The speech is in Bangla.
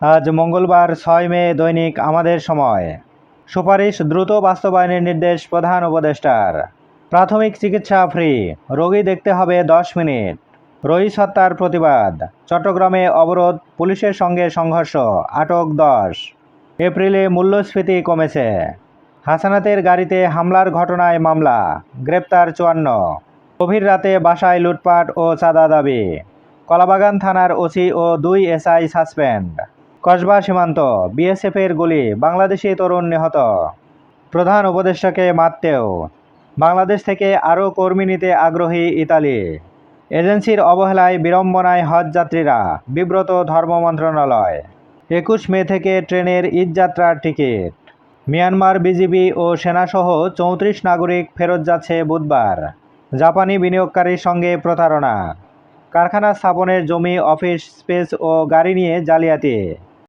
আজ মঙ্গলবার ছয় মে দৈনিক আমাদের সময়। সুপারিশ দ্রুত বাস্তবায়নের নির্দেশ প্রধান উপদেষ্টার। প্রাথমিক চিকিৎসা ফ্রি, রোগী দেখতে হবে দশ মিনিট। রইস হত্যার প্রতিবাদ, চট্টগ্রামে অবরোধ, পুলিশের সঙ্গে সংঘর্ষ, আটক দশ। এপ্রিলে মূল্যস্ফীতি কমেছে। হাসানাতের গাড়িতে হামলার ঘটনায় মামলা, গ্রেপ্তার চুয়ান্ন। গভীর রাতে বাসায় লুটপাট ও চাঁদা দাবি। কলাবাগান থানার ওসি ও দুই এসআই সাসপেন্ড। কসবা সীমান্ত, বিএসএফের গুলি বাংলাদেশি তরুণ নিহত। প্রধান উপদেষ্টাকে মারতেও বাংলাদেশ থেকে আরও কর্মী নিতে আগ্রহী ইতালি। এজেন্সির অবহেলায় বিড়ম্বনায় হজ যাত্রীরা, বিব্রত ধর্ম মন্ত্রণালয়। একুশ মে থেকে ট্রেনের ঈদযাত্রার টিকিট। মিয়ানমার বিজিবি ও সেনাসহ চৌত্রিশ নাগরিক ফেরত যাচ্ছে বুধবার। জাপানি বিনিয়োগকারীর সঙ্গে প্রতারণা। কারখানা স্থাপনের জমি, অফিস, স্পেস ও গাড়ি নিয়ে জালিয়াতি।